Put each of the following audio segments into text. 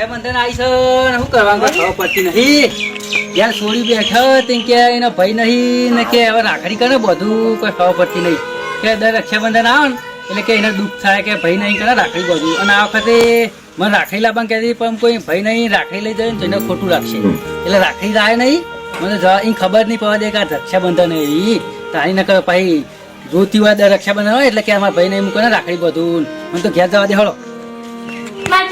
રક્ષાબંધન આવી છે શું કરવાનું? ખબર પડતી નહીં જ્યાં છોડી બેઠો તે કે એનો ભાઈ નહીં ને કે હવે રાખડી કરે બધું કોઈ ખબર પડતી નહીં. કે દર રક્ષાબંધન આવે ને એટલે કે એને દુઃખ થાય કે ભાઈ નહીં કરે રાખડી બધું. અને આ વખતે મને રાખડી લાવવાનું કહેતી પણ કોઈ ભાઈ નહીં રાખડી લઈ જાય ને તો એને ખોટું રાખશે. એટલે રાખડી લાવે નહીં મને જવા એને ખબર નહીં પડવા દે કે આ રક્ષાબંધન એ તારી ન કરે ભાઈ જોતી હોય દર રક્ષાબંધન હોય એટલે કે અમારા ભાઈ નહીં મૂકે ને રાખડી બધું. મને તો ઘેર જવા દે હળો.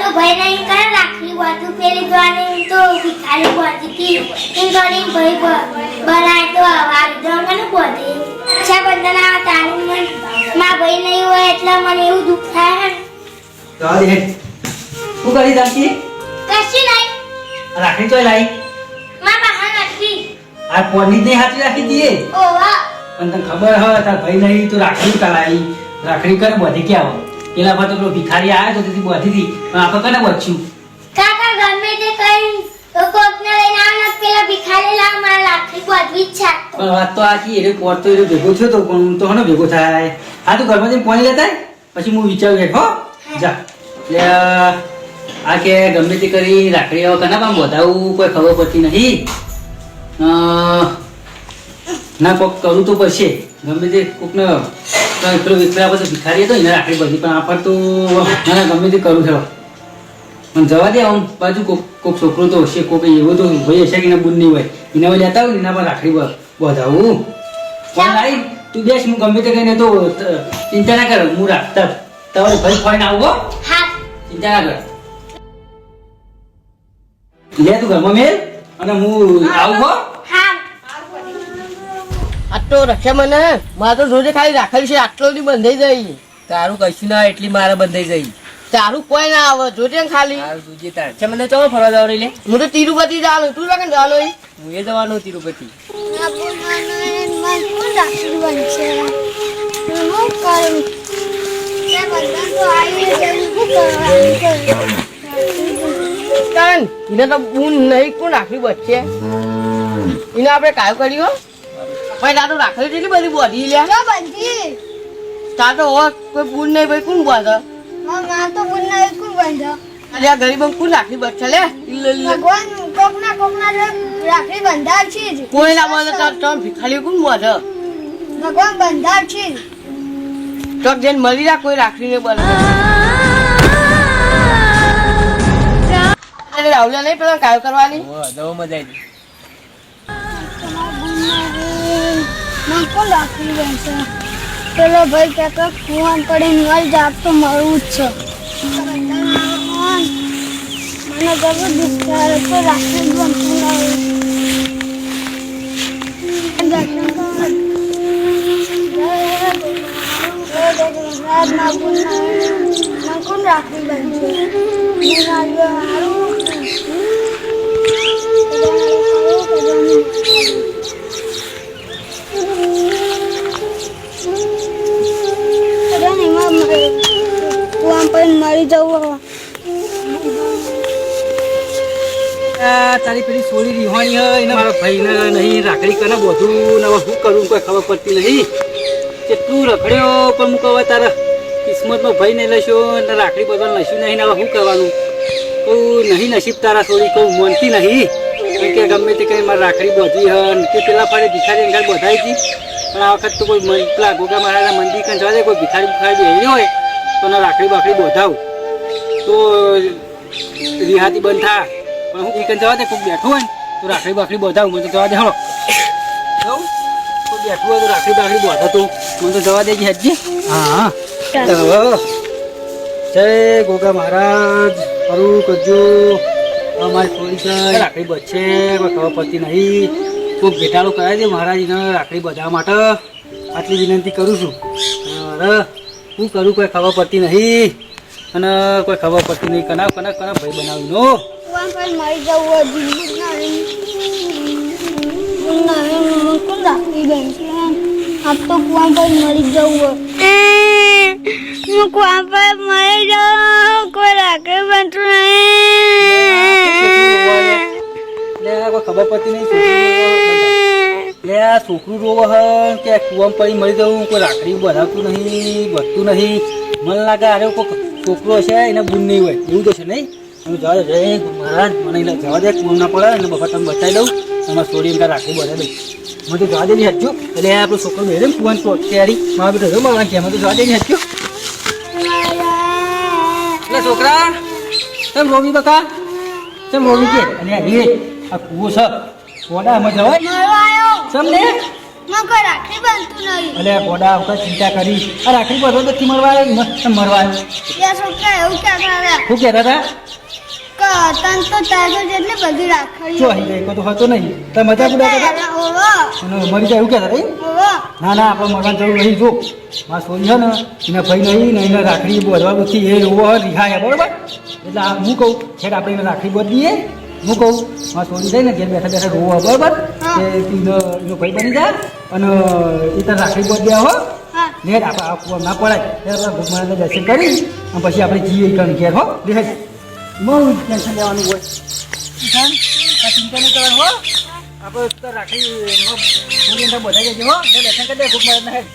મારે તો ભય નહીં કરે રાખડી બધું પેલી જોવાની તો ભિખારી બોલતી કે એમ કરીને ભય બ- બનાય તો વાગી મને બોધી રક્ષાબંધન આ તારું મન. માં ભય નહીં હોય એટલે મને એવું દુઃખ થાય હે. જવા દે કરી જાનકી કશી નહીં. રાખડી ચોય લાઈ. માં બહાર નથી આ પોની ને હાથે રાખી દીએ? ઓવા પણ તને ખબર હોય તાર ભાઈ નહીં તો રાખડી કલાઈ રાખડી કર બધી કે હોય? પેલા તો પેલો ભિખારી આવ્યો તો તેથી બધી હતી પણ આપણે કને બચ્યું કાકા ગમે તે કઈ કોકને લઈને આવે પેલા ભિખારી લાવ મારે રાખડી બોધવી જ છે પણ વાત તો આખી એને પોટ તો એને ભેગો થયો તો પણ તો હને ભેગો થાય. હા તું ઘરમાં જઈને પોણી લેતા પછી હું વિચારું કે હો? જા. એટલે આ કે ગમે તે કરી રાખડી કના પામ બધાવું કોઈ ખબર પડતી નહીં. ના કોક કરું તો પડશે. ગમે તે કોકને તો પેલો વિક્રમ બધો ભિખારી હતો એને રાખડી બધી પણ આપણ તો ના ના ગમે તે કરું છે. પણ જવા દે આમ બાજુ કોક કોક છોકરો તો હશે કોક એવો તો ભાઈ હશે કે એના બુન નહીં હોય. એના હોય લેતા હોય એના પર રાખડી વધાવું પણ ભાઈ તું બેસ હું ગમે તે કહીને તો ચિંતા ના કર હું રાખતા તમારે ભાઈ ફોન આવો ચિંતા ના કર. લે તું ઘરમાં મેલ અને હું આવું હો હા આ તો રક્ષાબંધન મારે તો જોજે ખાલી રાખેલી છે આટલો ની બંધાઈ જાય. તારું કશું ના એટલી મારે બંધાઈ જઈ તારું કોઈ ના આવે જોજે ને ખાલી. તાર છે મને ચો ફરવા જવા લે હું તો તિરુપતિ જવાનું તું લાગે જવાનું? હું એ જવાનું તિરુપતિ. એને તો બૂન નહીં કોણ રાખવી બચશે એને આપણે કાયો કર્યો? ભાઈ તાર તો રાખેલી કેટલી બધી બોધી લ્યા? તાર તો હો કોઈ પૂન નહીં ભાઈ કોણ બોધ અરે આ ગરીબ કોણ લે? ઈલ્લે. રાખડી છે જ. કોઈ ના બોલે તાર તો ભિખારી કોણ બોધ ભગવાન બંધાર છે તો જઈને મળી જા કોઈ રાખડી નહીં બોલે. અરે રાહુલિયા નહીં પેલા કાયો કરવાની? મજા આવી મને કોણ રાખડી બનશે પેલો ભાઈ કહેતો કુવાન પડે મરી જાત તો મળવું જ છે મને જરૂર દુષ્કાર તો રાખડી બનતું નહીં કોણ રાખડી બનશે મરી જવું તારી પેલી સોળી રીહાણી હોય, એને મારા ભાઈને નહીં, રાખડી કને બધું, ને શું કરું, કોઈ ખબર પડતી નહીં. કેટલું રખડ્યો, પણ હું કહું તારા કિસ્મતનો ભાઈ નહીં લેશો ને રાખડી બધા લઈશું નહીં, ને શું કરવાનું? કહું, નહીં નસીબ તારા છોડી કહું મનતી નહીં. કે ગમે તે કંઈ મારે રાખડી બોધી હન, કે પેલા પાડે ભિખારી અંગાર બધાઈ હતી પણ આ વખત તો કોઈ પેલા ગોગા મહારાજના મંદિર કંઈ જવા દે, કોઈ ભિખારી ભિખારી બેહી હોય, તો રાખડી બાખડી બોધાવું. તો રિહાતી બંધ થા. પણ હું ઈકન જવા દે કોઈ બેઠું હોય તો રાખડી બધા બોધાવું. મને તો જવા દે હળો કોઈ બેઠું હોય તો રાખડી બાખડી બધા તું મને તો જવા દેજે હજી. હા. હા જય ગોગા મહારાજ. કરું કરજો. અમારી થોડી છે રાખડી બચશે ખબર પડતી નહીં. કોઈ ઘેટાળો કરાવી દે મહારાજને રાખડી બધા માટે. આટલી વિનંતી કરું છું. અરે હું કરું કોઈ ખબર પડતી નહીં. અને કોઈ ખબર પડતી નહીં, કના કના કના ભાઈ બનાવી નો ખબર પડતી નહીં, છોકરું રોવ. કે કુવામાં પડી મરી જવું, કોઈ રાખડી બનાવતું નહીં બધતું નહીં. મને લાગે અરે કોઈ છોકરો છે એને ગુણ નહીં હોય. એવું તો છે નહીં? હું જવા દે જય મહારાજ. મને એટલે જવા દે કોમ ના પડે અને બફા તમે બતાવી દઉં. તમારે છોડી એમ રાખવું બધા દઉં મને તો જવા દે નહીં હજુ. એટલે આપણો છોકરો બેરે ને કુવાન તો તૈયારી મારા બેટો રહ્યો મારા કે મને તો જવા દે નહીં હજુ. એટલે છોકરા કેમ રોવી બકા? કેમ રોવી કે? અને આ કૂવો છે. કોડા અમે જવાય? મળવાયો મને રાખડી બનતું નહીં. અલે કોડા વખત ચિંતા કરી આ રાખડી બધો નથી મળવા આવ્યો? મસ્ત મળવા આવ્યો. બે છોકરા એવું કહેતા હતા શું કહેતા હતા? કે તન તો તાજો જેટલી બધી આવી ગઈ? તો હતો નહીં. તમે મજા ઉડાતા હતા? ઓવો મરી જાય એવું કહેતા નહીં ના ના આપણે મરવાનું જરૂર નહીં. જો મારા સોરી છે ને એને ભાઈ નહીં ને એને રાખડી બોધવા બધી એ રોવો હોય રિહાય બરોબર? એટલે હું કહું છે આપણે એને રાખડી બોધ દઈએ હું કહું? મારા છોડી જાય ને ઘેર બેઠા બેઠા રોવા બરાબર? કે એનો એનો ભાઈ બની જાય અને એ તાર રાખડી બોધ દે હો. ને આપવા આ ના પડાય. ત્યારે આપણે ભગવાનના દર્શન કરી અને પછી આપણે જઈએ કારણ ઘેર હો. લે બહુ ટેન્શન લેવાનું હોય. ચિંતા નહીં કરવાનું હો. આપણે તો રાખી અંદર બધા જજો હો. દર્શન કરી દે ભોગ મહારાજના હેડ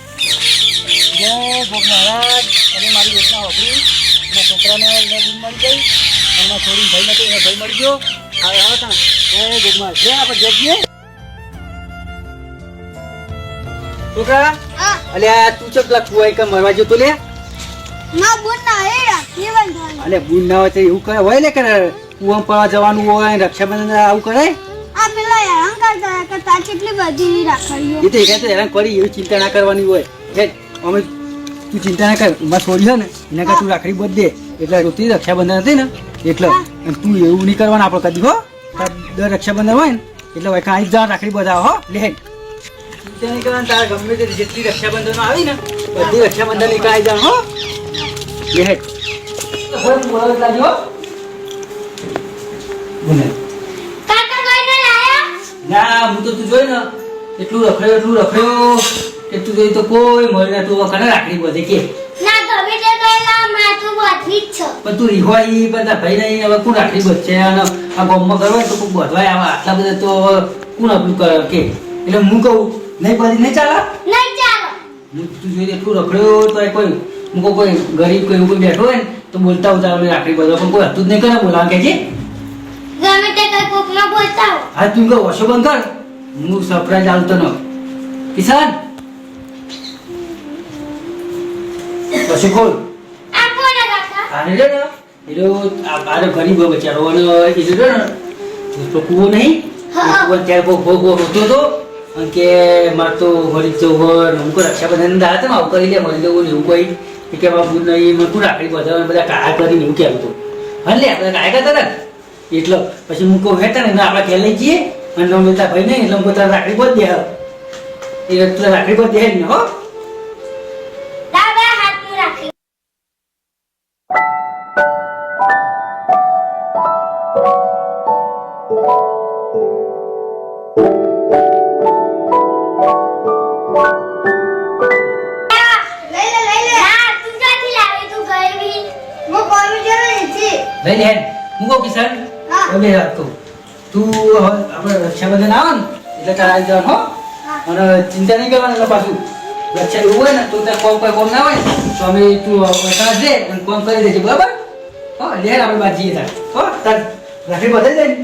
જય ભોગ મહારાજ. અને મારી યોજના વાપરી. એના છોકરાને મળી ગઈ. એમના છોડી ભાઈ નથી એને ભાઈ મળી ગયો. હવે હવે આપણે છોકરા અલ્યા તું ચકલા કુવાઈ કે મરવા જતો લે? ના એ અલે બુન ના હોય તો એવું કરે હોય લે કે કુવા પડવા જવાનું હોય રક્ષાબંધન આવું કરે? આ પેલા હેરાન કરતા હતા કેટલી બધી રાખડીઓ એ તો એકાદ તો હેરાન કરી એવી ચિંતા ના કરવાની હોય. હે અમે તું ચિંતા ના કર એમાં છોડી છે ને. એના કાંઈ તું રાખડી બધ દે એટલે રોતી રક્ષાબંધન હતી ને. એટલે તું એવું નહીં કરવાનું આપણે કદી હો. દર રક્ષાબંધન હોય ને એટલે ભાઈ કાંઈ જ રાખડી બધા હો. લે. તારા ગમે તે જેટલી રક્ષાબંધન આવી ને બધી રક્ષાબંધનની કાંઈ જાણ હો. લે. ના હું તો તું જોઈ ને એટલું રખડ્યો એટલું રખડ્યો કે તું જોઈ તો કોઈ મળી ના તું કને રાખડી બધે કે. માથું બધી જ છે બધા ભાઈ નહીં હવે કોણ રાખડી બચશે અને આ ગોમમાં કરવા તો કોઈ બધવાય આવા આટલા બધા તો હવે કોણ આપણું કરે? કે? એટલે હું કહું નહીં પછી નહીં ચાલે? નહીં ચાલે. હું તું જોઈ એટલું રખડ્યો તો કોઈ હું કોઈ ગરીબ કોઈ કોઈ બેઠો હોય ને તો બોલતા ઉતારો આટલી બધો પણ કોઈ હતું જ નહીં કરે બોલાવ કે છે ગમે તે કઈ કોકમાં બોલતા હો હા તું કહો ઓછો બંધ કર. હું સરપ્રાઈઝ આવતો ન. કિસાન પછી ખોલ. આને રે ને એનો આ બારે ગરીબ બચારો અને એ ને તો કૂવો નહીં કૂવો ત્યારે બહુ ભોગ ભોગ હતો અને કે મારે તો મરી જવું હોય હું કોઈ રક્ષાબંધન દાડા હતા ને આવું કરી લે મરી જવું ને એવું કોઈ એ કે નહીં મને કોઈ રાખડી બધા બધા કાયા કરીને એવું કહેવું હતું. હા લે આપણે કાયા કરતા હતા ને એટલે પછી હું કહું હેઠા ને આપણે લઈ જઈએ અને ન મિલતા ભાઈ નહીં એટલે હું તારે રાખડી બધ દે એ એટલે રાખડી બધ દે ને હો. હા. હવે રાખતો તું આપણે રક્ષાબંધન આવે ને એટલે તારે આવી જવાનું હો. અને ચિંતા નહીં કરવાની એટલે પાછું રક્ષા એવું હોય ને તો ત્યાં કોમ કોઈ કોમ ના હોય તો અમે તું પૈસા દે અને કોમ કરી દેજે બરાબર? હો લે આપણે બાજીએ તાર. હો તાર રાખડી બધાઈ જાય